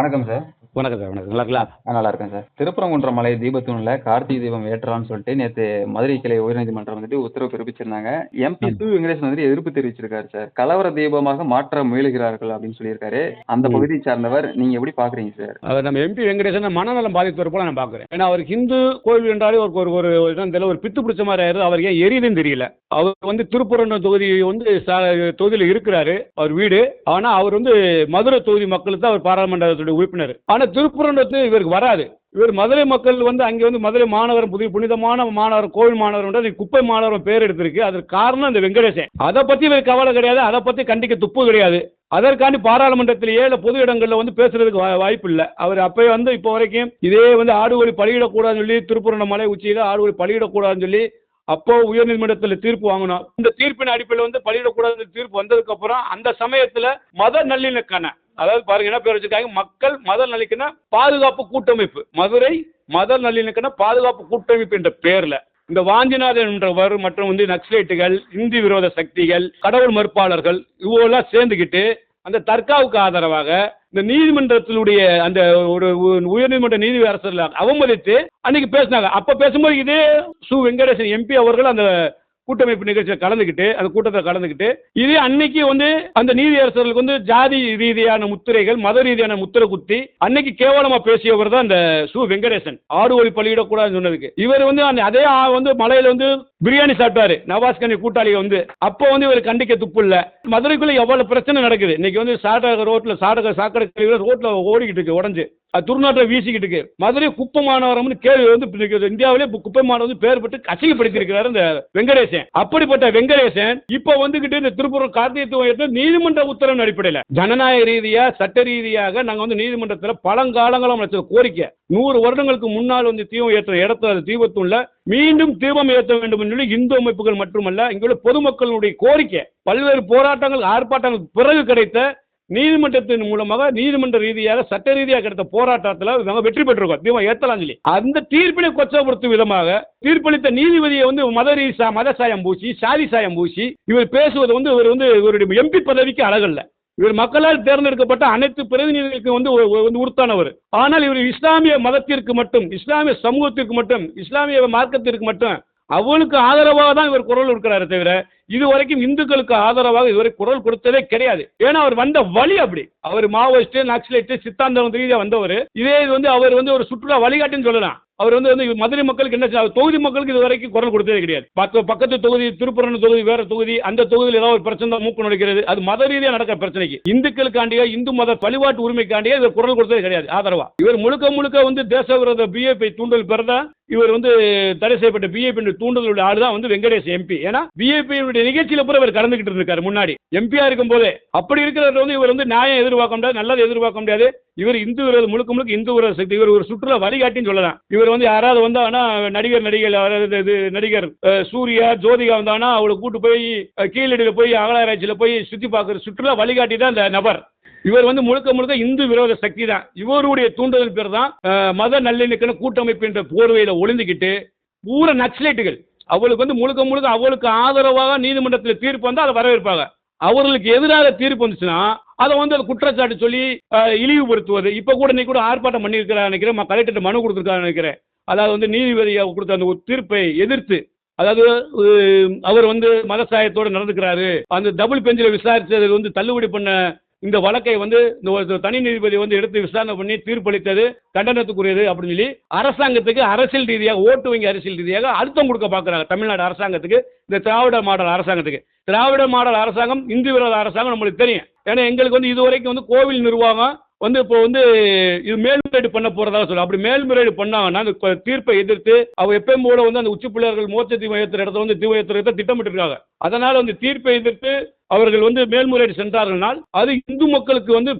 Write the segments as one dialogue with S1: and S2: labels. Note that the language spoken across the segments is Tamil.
S1: வணக்கம் சார்.
S2: வணக்கம் சார் வணக்கம். நல்லா இருக்கலாம்
S1: நல்லா இருக்கேன் சார். திருப்பரங்குன்றம் மலை தீபத்தூணில் கார்த்திகை தீபம் ஏற்றலாம்னு சொல்லிட்டு நேற்று மதுரை கிளை உயர்நீதிமன்றம் வந்துட்டு உத்தரவு பிறப்பிச்சிருந்தாங்க. எம்பி. சு வெங்கடேசன் வந்துட்டு எதிர்ப்பு தெரிவிச்சிருக்காரு சார். கலவர தீபமாக மாற்ற முயலுகிறார்கள் அப்படின்னு சொல்லியிருக்காரு. அந்த. பகுதியை சார்ந்தவர் நீங்க எப்படி பாக்குறீங்க சார்?
S2: அவர் நம்ம எம்பி வெங்கடேசன் மனநலம் பாதித்தவர் போல நான் பார்க்குறேன் ஏன்னா அவர் ஹிந்து கோவில் என்றாலே ஒரு ஒரு ஒரு தெரியல. ஒரு பித்து பிடிச்ச மாதிரி ஆயிருது அவர் ஏன் எரியுதுன்னு தெரியல. அவர் வந்து திருப்புரண்டம் தொகுதி வந்து தொகுதியில் இருக்கிறாரு. அவர் வீடு. ஆனா அவர் வந்து மதுரை தொகுதி மக்களுக்கு தான் அவர் பாராளுமன்றத்துடைய உறுப்பினர். ஆனால் திருப்புரண்டத்து இவருக்கு வராது. இவர் மதுரை மக்கள் வந்து அங்கே வந்து மதுரை மாநகரம் புதிய புனிதமான மாணவர் கோவில் மாநகரம் குப்பை மாநகரம் பேர் எடுத்திருக்கு. அதற்கு காரணம் இந்த வெங்கடேசன். அதை பற்றி இவர் கவலை கிடையாது. அதை பற்றி கண்டிக்க துப்பு கிடையாது. அதற்காண்டி பாராளுமன்றத்திலேயே இல்லை பொது இடங்களில் வந்து பேசுறதுக்கு வாய்ப்பு இல்லை. அவர் அப்பயே வந்து இப்போ வரைக்கும் இதே வந்து ஆடுவழி பலியிடக்கூடாதுன்னு சொல்லி திருப்புரணமலை உச்சியில் ஆடுவழி பலியிடக்கூடாதுன்னு சொல்லி அப்போ உயர்நீதிமன்றத்தில் தீர்ப்பு வாங்கணும் இந்த தீர்ப்பின் அடிப்படையில் வந்து பலியிடக்கூடாது தீர்ப்பு வந்ததுக்கு அப்புறம் அந்த சமயத்தில் மத நல்லிணக்கான அதாவது பாருங்க என்ன பேர் வச்சிருக்காங்க மக்கள் மத நல்லிணக்கன பாதுகாப்பு கூட்டமைப்பு மதுரை மத நல்லிணக்கன பாதுகாப்பு கூட்டமைப்பு என்ற பேர்ல இந்த வாஞ்சிநாதன் என்றவர் மற்றும் வந்து நக்சலைட்டுகள் இந்தி விரோத சக்திகள் கடவுள் மறுப்பாளர்கள் இவெல்லாம் சேர்ந்துக்கிட்டு அந்த தர்காவுக்கு ஆதரவாக இந்த நீதிமன்றத்தினுடைய அந்த ஒரு உயர்நீதிமன்ற நீதி அரசர் அவமதித்து அன்னைக்கு பேசினாங்க. அப்ப பேசும்போது இதே சு வெங்கடேசன் எம்பி அவர்கள் அந்த கூட்டமைப்பு நிகழ்ச்சியில் கலந்துக்கிட்டு அந்த கூட்டத்தில் கலந்துக்கிட்டு இதே அன்னைக்கு வந்து அந்த நீதியரசர்களுக்கு வந்து ஜாதி ரீதியான முத்திரைகள் மத ரீதியான முத்திரை குத்தி அன்னைக்கு கேவலமா பேசியவர் தான் இந்த சு. வெங்கடேசன். ஆடு ஒளி பள்ளியிடக்கூடாதுன்னு சொன்னதுக்கு. இவர் வந்து அந்த அதே ஆ வந்து மலையில வந்து பிரியாணி சாப்பிட்டாரு நவாஸ் கனி கூட்டாளி வந்து. அப்போ வந்து இவர் கண்டிக்க துப்பு இல்லை. மதுரைக்குள்ள எவ்வளவு பிரச்சனை நடக்குது. இன்னைக்கு வந்து சாடக ரோட்ல சாடக சாக்கடை ரோட்ல ஓடிக்கிட்டு இருக்கு உடஞ்சு. அது வீசிக்கிட்டு இருக்கு. மதுரை குப்பை மாநகரம்னு கேள்வி வந்து இந்தியாவிலே குப்பை மாநகரம் வந்து பேர் பெற்று அசிங்கப்படுத்தி இந்த வெங்கடேசன். அப்படிப்பட்ட வெங்கடேசன் இப்ப வந்துகிட்டு இந்த திருப்பூர் கார்த்திகை நீதிமன்ற உத்தரவின் அடிப்படையில் ஜனநாயக ரீதியா சட்ட ரீதியாக நாங்க வந்து நீதிமன்றத்தில் பழங்காலங்களும் வச்ச கோரிக்கை. நூறு வருடங்களுக்கு முன்னால் வந்து தீபம் ஏற்ற இடத்துல அது தீபத்துள்ள மீண்டும் தீபம் ஏற்ற வேண்டும் என்று இந்து அமைப்புகள் மட்டுமல்ல இங்குள்ள பொதுமக்களுடைய கோரிக்கை. பல்வேறு போராட்டங்கள் ஆர்ப்பாட்டங்கள் பிறகு கிடைத்த நீதிமன்றத்தின் மூலமாக நீதிமன்ற ரீதியாக சட்ட ரீதியாக கிடைத்த போராட்டத்தில் நாங்கள் வெற்றி பெற்றிருக்கோம். தீபம் ஏற்றலாம் சொல்லி. அந்த தீர்ப்பினை கொச்சப்படுத்தும் விதமாக தீர்ப்பளித்த நீதிபதியை வந்து மத ரீசா மத சாயம் பூசி சாதி சாயம் பூசி இவர் பேசுவது வந்து இவர் வந்து இவருடைய எம்பி பதவிக்கு அழகல்ல இவர் மக்களால் தேர்ந்தெடுக்கப்பட்ட அனைத்து பிரதிநிதிகளுக்கும் வந்து வந்து உறுத்தானவர். ஆனால் இவர் இஸ்லாமிய மதத்திற்கு மட்டும் இஸ்லாமிய சமூகத்திற்கு மட்டும் இஸ்லாமிய மார்க்கத்திற்கு மட்டும் அவளுக்கு ஆதரவாக தான் இவர் குரல் இருக்கிறாரு தவிர இதுவரைக்கும் இந்துக்களுக்கு ஆதரவாக இதுவரை குரல் கொடுத்ததே கிடையாது. ஏன்னா அவர் வந்த வழி அப்படி. அவர் மாவோயிஸ்ட் நக்சலைட் சித்தாந்தம் ரீதியா வந்தவர். இதே இது வந்து அவர் வந்து ஒரு சுற்றுலா வழிகாட்டுன்னு சொல்லலாம். அவர் வந்து வந்து மதுரை மக்களுக்கு என்ன செய்ய- தொகுதி மக்களுக்கு இது வரைக்கும் குரல் கொடுத்ததே கிடையாது. பக்க பக்கத்து தொகுதி திருப்புரண தொகுதி வேற தொகுதி அந்த தொகுதியில் ஏதாவது ஒரு பிரச்சனை தான் மூக்கு நுழைக்கிறது. அது மத ரீதியாக நடக்கிற பிரச்சனைக்கு. இந்துக்களுக்காண்டியா இந்து மத வழிபாட்டு உரிமைக்காண்டியா இவர் குரல் கொடுத்ததே கிடையாது. ஆதரவா. இவர் முழுக்க முழுக்க வந்து தேச விரோத பிஏபி தூண்டல் பெறதா? இவர் வந்து தடை செய்யப்பட்ட பிஏபி தூண்டலுடைய ஆளு தான் வந்து வெங்கடேஷ் எம்பி ஏன்னா பிஏபியுடைய நிகழ்ச்சியில பூரா இவர் கலந்துகிட்டு இருக்காரு முன்னாடி. எம்பியா இருக்கும் போதே அப்படி இருக்கிறவர் வந்து இவர் வந்து நியாயம் எதிர்பார்க்க முடியாது நல்லது எதிர்பார்க்க முடியாது. இவர் இந்து விரோத முழுக்க முழுக்க இந்து விரோத சக்தி. இவர் ஒரு சுற்றுலா வழிகாட்டின்னு சொல்லலாம். இவர் வந்து யாராவது வந்தாங்கன்னா நடிகர் நடிகர் இது நடிகர் சூர்யா ஜோதிகா வந்தாங்கன்னா அவளை கூட்டு போய் கீழடியில் போய் அகலாராய்ச்சியில போய் சுத்தி பார்க்குற சுற்றுலா வழிகாட்டி தான் அந்த நபர். இவர் வந்து முழுக்க முழுக்க இந்து விரோத சக்தி தான். இவருடைய தூண்டுதல் பேர் தான் மத நல்லிணக்கண கூட்டமைப்பு என்ற போர்வையில ஒளிந்துக்கிட்டு பூரா நக்சலைட்டுகள் அவளுக்கு வந்து முழுக்க முழுக்க அவளுக்கு ஆதரவாக நீதிமன்றத்தில் தீர்ப்பு வந்தால் அதை வரவேற்பாங்க. அவர்களுக்கு எதிராக தீர்ப்பு வந்துச்சுன்னா அதை வந்து அது குற்றச்சாட்டு சொல்லி இழிவுபடுத்துவது. இப்போ கூட நீ கூட ஆர்ப்பாட்டம் பண்ணியிருக்கிறா நினைக்கிறேன். கலெக்டர் மனு கொடுத்துருக்காரு நினைக்கிறேன். அதாவது வந்து நீதிபதி கொடுத்த அந்த ஒரு தீர்ப்பை எதிர்த்து அதாவது அவர் வந்து மதசாயத்தோடு நடந்துக்கிறாரு. அந்த டபுள் பெஞ்சில் விசாரிச்சது வந்து தள்ளுபடி பண்ண இந்த வழக்கை வந்து இந்த ஒரு தனி நீதிபதி வந்து எடுத்து விசாரணை பண்ணி தீர்ப்பளித்தது கண்டனத்துக்குரியது அப்படின்னு சொல்லி அரசாங்கத்துக்கு அரசியல் ரீதியாக ஓட்டு வங்கி அரசியல் ரீதியாக அழுத்தம் கொடுக்க பார்க்குறாங்க. தமிழ்நாடு அரசாங்கத்துக்கு இந்த திராவிட மாடல் அரசாங்கத்துக்கு. திராவிட மாடல் அரசாங்கம் இந்து விரோத அரசாங்கம் நம்மளுக்கு தெரியும். ஏன்னா எங்களுக்கு வந்து இது வரைக்கும் வந்து கோவில் நிர்வாகம் வந்து இப்போ வந்து இது மேல்முறையீடு பண்ண போறதா சொல்ல அப்படி மேல்முறையீடு பண்ணாங்கன்னா அந்த தீர்ப்பை எதிர்த்து அவ எப்பயும் போல வந்து அந்த உச்சி பிள்ளையர்கள் மோட்ச தீபம் ஏற்றுற இடத்துல வந்து தீபம் ஏற்றுறத திட்டமிட்டு இருக்காங்க அதனால வந்து தீர்ப்பை எதிர்த்து அவர்கள் வந்து மேல்முறையீடு சென்றார்கள்னால் அது இந்து மக்களுக்கு வந்து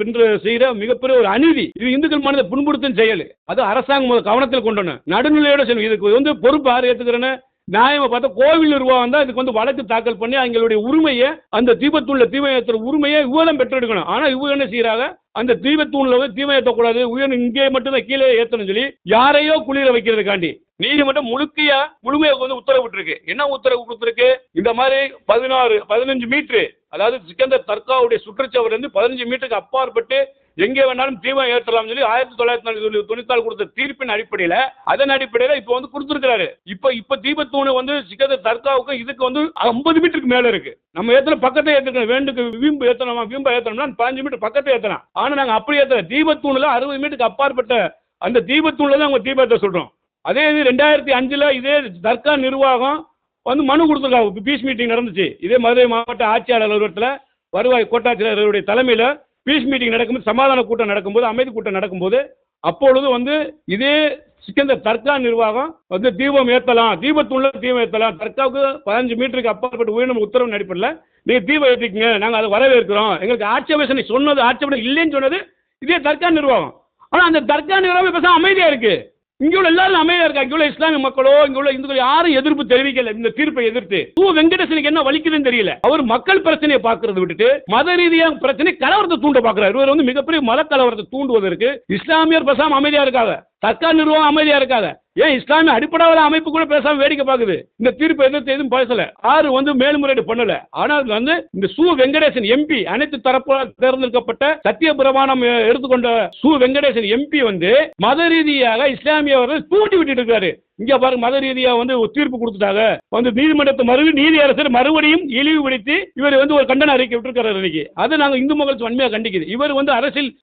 S2: பின்று செய்கிற மிகப்பெரிய ஒரு அநீதி. இது இந்துக்கள் மனதை புண்படுத்தும் செயல். அது அரசாங்கம் கவனத்தில் கொண்டு நடுநிலையோட செய்யணும் இதுக்கு வந்து பொறுப்பு யார் ஏற்றுக்கிறேன்னு நியாயமா பார்த்தா கோவில் நிர்வாகம் தான் இதுக்கு வந்து வழக்கு தாக்கல் பண்ணி அவங்களுடைய உரிமையை அந்த தீபத்துள்ள தீபம் ஏற்றுற உரிமையை இவலம் பெற்றெடுக்கணும். ஆனா இவங்க என்ன செய்யறாங்க? அந்த தீபத்தூண்ல வந்து தீபம் ஏற்றக்கூடாது உயர் இங்கே மட்டும்தான் கீழே ஏற்றணும் சொல்லி யாரையோ குளிர வைக்கிறதுக்காண்டி நீதிமன்றம் முழுக்கையா முழுமையாக வந்து உத்தரவிட்டிருக்கு என்ன உத்தரவு கொடுத்துருக்கு? இந்த மாதிரி பதினாறு பதினஞ்சு மீட்ரு அதாவது சிக்கந்தர் தர்காவுடைய சுற்றுச்சுவர் வந்து பதினஞ்சு மீட்டருக்கு அப்பாற்பட்டு எங்கே வேணாலும் தீபம் ஏற்றலாம் சொல்லி ஆயிரத்தி தொள்ளாயிரத்தி தொண்ணூத்தாறு கொடுத்த தீர்ப்பின் அடிப்படையில அதன் அடிப்படையில இப்போ வந்து கொடுத்துருக்காரு இப்போ இப்போ தீபத்தூணு வந்து சிக்கத தர்காவுக்கு இதுக்கு வந்து ஐம்பது மீட்டருக்கு மேல இருக்கு. நம்ம ஏத்தன பக்கத்தை ஏற்றுக்கணும் வேண்டுக்கு வீம்பு ஏத்தணுமா வீம்பு ஏத்தணும்னா பதினஞ்சு மீட்டர் பக்கத்தை ஏத்தலாம். ஆனா நாங்க அப்படி ஏத்தல. தீபத்தூணுல அறுபது மீட்டருக்கு அப்பாற்பட்ட அந்த தீபத்தூண்ல தான் அவங்க தீபத்தை சொல்றோம். அதே இது ரெண்டாயிரத்தி அஞ்சுல இதே தர்கா நிர்வாகம் வந்து மனு கொடுத்துருக்காங்க. பீஸ் மீட்டிங் நடந்துச்சு. இதே மதுரை மாவட்ட ஆட்சியாளர் அலுவலகத்தில் வருவாய் கோட்டாட்சியருடைய தலைமையில் பீஸ் மீட்டிங் நடக்கும்போது சமாதான கூட்டம் நடக்கும்போது அமைதி கூட்டம் நடக்கும்போது அப்பொழுது வந்து இதே சிக்கந்தர் தர்கா நிர்வாகம் வந்து தீபம் ஏற்றலாம் தீபத்துள்ள தீபம் ஏற்றலாம் தர்காவுக்கு பதினஞ்சு மீட்டருக்கு அப்பாற்பட்டு உயிரினம் உத்தரவு அடிப்படையில் நீங்கள் தீபம் ஏற்றிக்கங்க நாங்கள் அதை வரவேற்கிறோம். எங்களுக்கு ஆட்சேபனை சொன்னது ஆட்சேபனை இல்லைன்னு சொன்னது இதே தர்கா நிர்வாகம். ஆனால் அந்த தர்கா நிர்வாகம் பேச அமைதியாக இருக்குது இங்கே உள்ள எல்லாரும் அமைதியா இருக்கா இங்கே உள்ள இஸ்லாமிய மக்களோ இங்கே உள்ள இந்துக்கள் யாரும் எதிர்ப்பு தெரிவிக்கல. இந்த தீர்ப்பை எதிர்த்து. தூ வெங்கடேசனுக்கு என்ன வலிக்குதுன்னு தெரியல. அவர் மக்கள் பிரச்சனையை பார்க்கறத விட்டுட்டு மத ரீதியான பிரச்சனை கலவரத்தை தூண்ட பார்க்கிறார். இவர் வந்து மிகப்பெரிய மத கலவரத்தை தூண்டுவதற்கு இஸ்லாமியர் பேசாம அமைதியா இருக்காங்க சர்க்கார் நிர்வாகம் அமைதியா இருக்காங்க ஏன் இஸ்லாமிய அடிப்படையில் அமைப்பு கூட பேசாம வேடிக்கை பார்க்குது? இந்த தீர்ப்பு எதிர்த்து எதுவும் பேசல. ஆறு வந்து மேல்முறையீடு பண்ணல. ஆனால் வந்து இந்த சு வெங்கடேசன் எம்பி அனைத்து தரப்பால் தேர்ந்தெடுக்கப்பட்ட சத்திய பிரமாணம் எடுத்துக்கொண்ட சு வெங்கடேசன் எம்பி வந்து மத ரீதியாக இஸ்லாமியவர்கள் தூண்டி விட்டு இருக்காரு. இங்க பாருங்க மத ரீதியா வந்து ஒரு தீர்ப்பு கொடுத்துட்டாங்க. வந்து நீதிமன்றத்தை மறு நீதியரசர் மறுபடியும் இழிவுபடுத்தி இவர் வந்து ஒரு கண்டன அறிக்கை விட்டுருக்காரு இன்னைக்கு. அதை நாங்க இந்து மக்கள் வன்மையா கண்டிக்குது. இவர் வந்து அரசியல்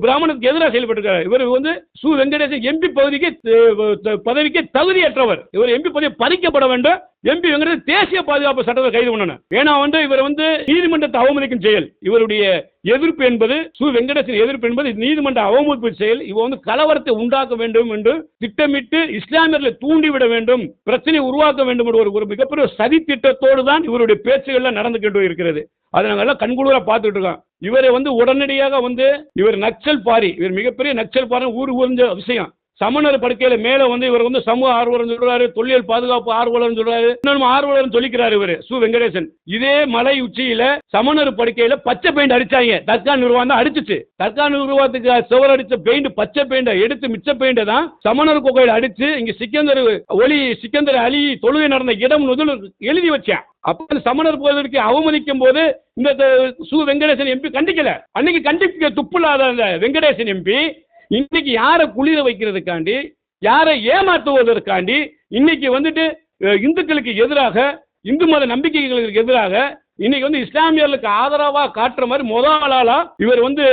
S2: பிராமணத்துக்கு எதிராக செயல்பட்டிருக்காரு. இவர் வந்து சு வெங்கடேசன் எம்பி பகுதிக்கு த- பதவிக்கு தகுதியற்றவர். இவர் எம்பி பதவி பறிக்கப்பட வேண்டும். எம்பி வெங்கடேஷ் தேசிய பாதுகாப்பு சட்டத்தை கைது பண்ணணும். ஏன்னா வந்து இவர் வந்து நீதிமன்றத்தை அவமதிக்கும் செயல். இவருடைய எதிர்ப்பு என்பது சு. வெங்கடேசன் எதிர்ப்பு என்பது நீதிமன்ற அவமதிப்பு செயல். இவ வந்து கலவரத்தை உண்டாக்க வேண்டும் என்று திட்டமிட்டு இஸ்லாமியர்களை தூண்டிவிட வேண்டும் பிரச்சனை உருவாக்க வேண்டும் என்று ஒரு ஒரு மிகப்பெரிய சதி திட்டத்தோடு தான் இவருடைய பேச்சுகள்லாம் நடந்துகிட்டு இருக்கிறது. அதை நாங்கள் எல்லாம் கண்குளிர பார்த்துட்டு இருக்கோம். இவரை வந்து உடனடியாக வந்து இவர் நக்சல் பாரி. இவர் மிகப்பெரிய நக்சல் பாரி ஊர் உறிஞ்ச விஷயம். சமணர் படுக்கையில மேல வந்து இவர் வந்து சமூக ஆர்வலர் சொல்றாரு தொழில் பாதுகாப்பு ஆர்வலர் சொல்றாரு இன்னும் ஆர்வலர் சொல்லிக்கிறாரு இவர் சு. வெங்கடேசன். இதே மலை உச்சியில சமணர் படுக்கையில பச்சை பெயிண்ட் அடிச்சாங்க. தர்கா நிர்வாகம் தான் அடிச்சிச்சு. தர்கா நிர்வாகத்துக்கு சுவர் அடிச்ச பெயிண்ட் பச்சை பெயிண்ட எடுத்து மிச்ச பெயிண்ட தான் சமணர் கோகையில் அடிச்சு இங்க சிக்கந்தர் ஒளி சிக்கந்தர் அலி தொழுகை நடந்த இடம் முதல் எழுதி வச்சேன். அப்ப அந்த சமணர் கோயிலுக்கு அவமதிக்கும் போது இந்த சு. வெங்கடேசன் எம்பி கண்டிக்கல. அன்னைக்கு கண்டிக்க துப்புலாத வெங்கடேசன் எம்பி இன்னைக்கு யாரை குளிர வைக்கிறதுக்காண்டி யாரை ஏமாற்றுவதற்காண்டி இன்னைக்கு வந்துட்டு இந்துக்களுக்கு எதிராக இந்து மத நம்பிக்கைகளுக்கு எதிராக இன்னைக்கு வந்து இஸ்லாமியர்களுக்கு ஆதரவா காட்டுற மாதிரி முதல் ஆளா இவர் வந்து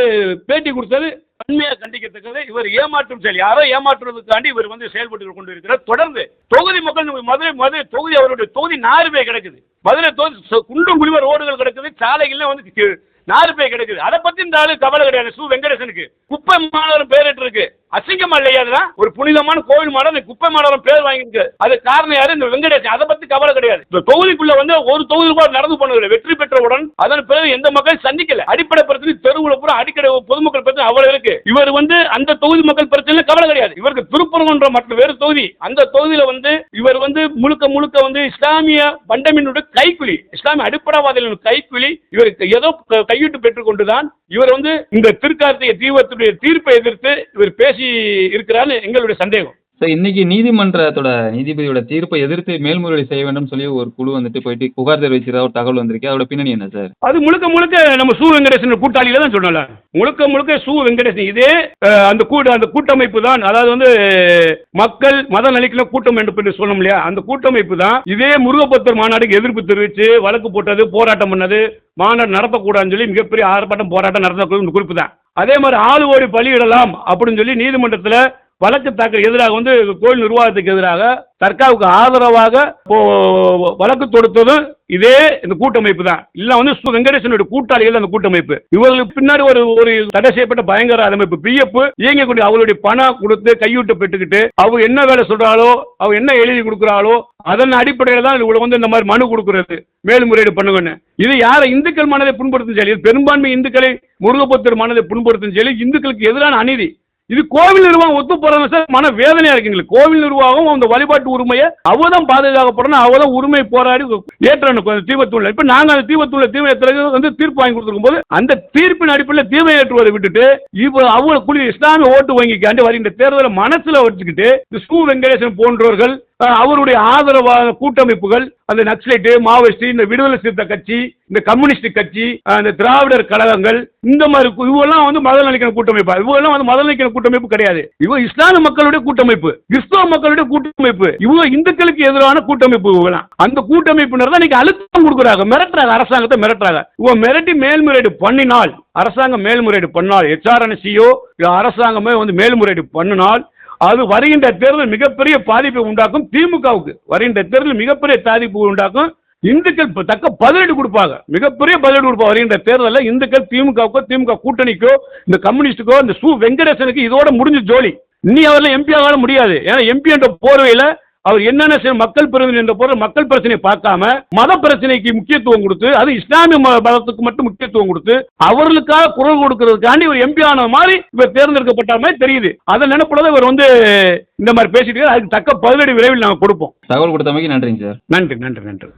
S2: பேட்டி கொடுத்தது உண்மையா கண்டிக்கத்தக்கது இவர் ஏமாற்றும் செயல். யாரோ ஏமாற்றுவதற்காண்டி இவர் வந்து செயல்பட்டு கொண்டு இருக்கிறார் தொடர்ந்து தொகுதி மக்கள் மதுரை மதுரை தொகுதி அவருடைய தொகுதி நாறு கிடக்குது. மதுரை தொகுதி குண்டும் குழிவ ரோடுகள் கிடக்குது. சாலைகள்ல வந்து நாலு பேர் கிடக்குது. அதை பத்தி இந்த ஆளு கவலை கிடையாது. சு வெங்கடேசனுக்கு. குப்பை மாநகரம் பேரிட்டு இருக்கு அசிங்கமா இல்லையா அதெல்லாம் ஒரு புனிதமான கோவில் மாடம் இந்த குப்பை மாடம் பேர் வாங்கிருக்கு அது காரணம் யாரு? இந்த வெங்கடேசன். அதை பத்தி கவலை கிடையாது. இந்த தொகுதிக்குள்ள வந்து ஒரு தொகுதி கூட நடந்து போனது வெற்றி பெற்றவுடன் அதன் பிறகு எந்த மக்கள் சந்திக்கல. அடிப்படை பிரச்சனை தெருவுல பூரா அடிக்கடி பொதுமக்கள் பிரச்சனை அவ்வளவு இருக்கு. இவர் வந்து அந்த தொகுதி மக்கள் பிரச்சனை கவலை கிடையாது. இவருக்கு திருப்பரங்குன்ற மற்ற வேறு தொகுதி. அந்த தொகுதியில வந்து இவர் வந்து முழுக்க முழுக்க வந்து இஸ்லாமிய பண்டமினுடைய கைக்குலி இஸ்லாமிய அடிப்படைவாதிகளின் கைக்குலி இவருக்கு ஏதோ க- கையூட்டு பெற்றுக் கொண்டுதான் இவர் வந்து இந்த திருக்கார்த்திகை தீபத்துடைய தீர்ப்பை எதிர்த்து இவர் பேசி இருக்கிறார்னு எங்களுடைய சந்தேகம்.
S1: சார் இன்னைக்கு நீதிமன்றத்தோட நீதிபதியோட தீர்ப்பை எதிர்த்து மேல்முறையீடு செய்ய வேண்டும் சொல்லி ஒரு குழு வந்துட்டு போயிட்டு புகார் தெரிவிச்சதா ஒரு தகவல் வந்திருக்கு. அதோட பின்னணி என்ன சார்?
S2: அது முழுக்க முழுக்க நம்ம சு வெங்கடேசன் கூட்டாளியில தான் சொன்னல முழுக்க முழுக்க சு வெங்கடேசன் இதே அந்த கூட்ட அந்த கூட்டமைப்பு தான். அதாவது வந்து மக்கள் மத நலிக்கல கூட்டம் என்று சொன்னோம் இல்லையா? அந்த கூட்டமைப்பு தான் இதே முருகப்பத்தர் மாநாடுக்கு எதிர்ப்பு தெரிவித்து வழக்கு போட்டது போராட்டம் பண்ணது மாநாடு நடத்தக்கூடாதுன்னு சொல்லி மிகப்பெரிய ஆர்ப்பாட்டம் போராட்டம் நடத்தக்கூடிய குறிப்பு தான். அதே மாதிரி ஆளு ஓடி பலியிடலாம் அப்படின்னு சொல்லி நீதிமன்றத்தில் வழக்கு தாக்கல் எதிராக வந்து கோயில் நிர்வாகத்துக்கு எதிராக தர்காவுக்கு ஆதரவாக வழக்கு தொடுத்ததும் இதே இந்த கூட்டமைப்பு தான். இல்ல வந்து சு வெங்கடேசனுடைய கூட்டாளிகள் அந்த கூட்டமைப்பு. இவர்களுக்கு பின்னாடி ஒரு ஒரு தடை செய்யப்பட்ட பயங்கர அமைப்பு. பிஎஃப் இயங்கக்கூடிய அவளுடைய பணம் கொடுத்து கையூட்டு பெற்றுக்கிட்டு அவங்க என்ன வேலை சொல்றாளோ அவ என்ன எழுதி கொடுக்குறாளோ அதன் அடிப்படையில் தான் இவங்க வந்து இந்த மாதிரி மனு கொடுக்கறது மேல்முறையீடு பண்ணுங்கன்னு. இது யாரை இந்துக்கள் மனதை புண்படுத்தும் சொல்லி பெரும்பான்மை இந்துக்களை முருகப்பத்தர் மனதை புண்படுத்தும் சொல்லி இந்துக்களுக்கு எதிரான அநீதி. இது கோவில் நிர்வாகம் ஒத்து போறாங்க சார். மன வேதனையா இருக்கு எங்களுக்கு. கோவில் நிர்வாகம் அந்த வழிபாட்டு உரிமையை அவதான் பாதுகாக்கப்படணும். அவதான் உரிமை போராடி ஏற்றணும் கொஞ்சம் தீபத்தூள்ல. இப்ப நாங்க அந்த தீபத்துள்ள தீப வந்து தீர்ப்பு வாங்கி கொடுத்துருக்கும் போது அந்த தீர்ப்பின் அடிப்படையில் தீபம் ஏற்றுவதை விட்டுட்டு இப்போ அவங்க குழி இஸ்லாமிய ஓட்டு வங்கிக்காண்டி வருகின்ற தேர்தலை மனசுல வச்சுக்கிட்டு இந்த சு வெங்கடேசன் போன்றவர்கள் அவருடைய ஆதரவாக கூட்டமைப்புகள் அந்த நக்சலைட்டு மாவோயிஸ்ட் இந்த விடுதலை சிறுத்தை கட்சி இந்த கம்யூனிஸ்ட் கட்சி அந்த இந்த திராவிடர் கழகங்கள் இந்த மாதிரி இவெல்லாம் வந்து மதம் நினைக்கிற கூட்டமைப்பு. இவெல்லாம் வந்து மதம் நினைக்கிற கூட்டமைப்பு கிடையாது. இவங்க இஸ்லாமிய மக்களுடைய கூட்டமைப்பு. கிறிஸ்தவ மக்களுடைய கூட்டமைப்பு. இவ இந்துக்களுக்கு எதிரான கூட்டமைப்பு இவெல்லாம். அந்த கூட்டமைப்பினர் தான் இன்னைக்கு அழுத்தம் கொடுக்குறாங்க. மிரட்டுறாங்க. அரசாங்கத்தை மிரட்டுறாங்க. இவ மிரட்டி மேல்முறையீடு பண்ணினால் அரசாங்கம் மேல்முறையீடு பண்ணால் ஹெச்ஆர்என்சியோ அரசாங்கமே வந்து மேல்முறையீடு பண்ணினால் அது வருகின்ற தேர்தல் மிகப்பெரிய பாதிப்பை உண்டாக்கும் திமுகவுக்கு. வருகின்ற தேர்தல் மிகப்பெரிய பாதிப்பு உண்டாக்கும் இந்துக்கள் தக்க பதிலடி கொடுப்பாங்க. மிகப்பெரிய பதிலடி கொடுப்பாங்க வருகின்ற தேர்தலில் இந்துக்கள் திமுகவுக்கோ திமுக கூட்டணிக்கோ இந்த கம்யூனிஸ்டுக்கோ இந்த சு வெங்கடேசனுக்கு இதோட முடிஞ்ச ஜோலி. நீ அவரெல்லாம் எம்பி ஆகாலும் முடியாது. ஏன்னா எம்பி என்ற போர்வையில் அவர் என்னென்ன செய்ய மக்கள் பிரதிநிதி என்ற போற மக்கள் பிரச்சனையை பார்க்காம மத பிரச்சனைக்கு முக்கியத்துவம் கொடுத்து அது இஸ்லாமிய மதத்துக்கு மட்டும் முக்கியத்துவம் கொடுத்து அவர்களுக்காக குரல் கொடுக்கறதுக்காண்டி இவர் எம்பி ஆன மாதிரி இவர் தேர்ந்தெடுக்கப்பட்ட மாதிரி தெரியுது. அதை நினைப்பதான் இவர் வந்து இந்த மாதிரி பேசிட்டு. அதுக்கு தக்க பதிலடி விரைவில் நாங்கள் கொடுப்போம்.
S1: தகவல் கொடுத்தமைக்கு நன்றிங்க சார்.
S2: நன்றி நன்றி நன்றி.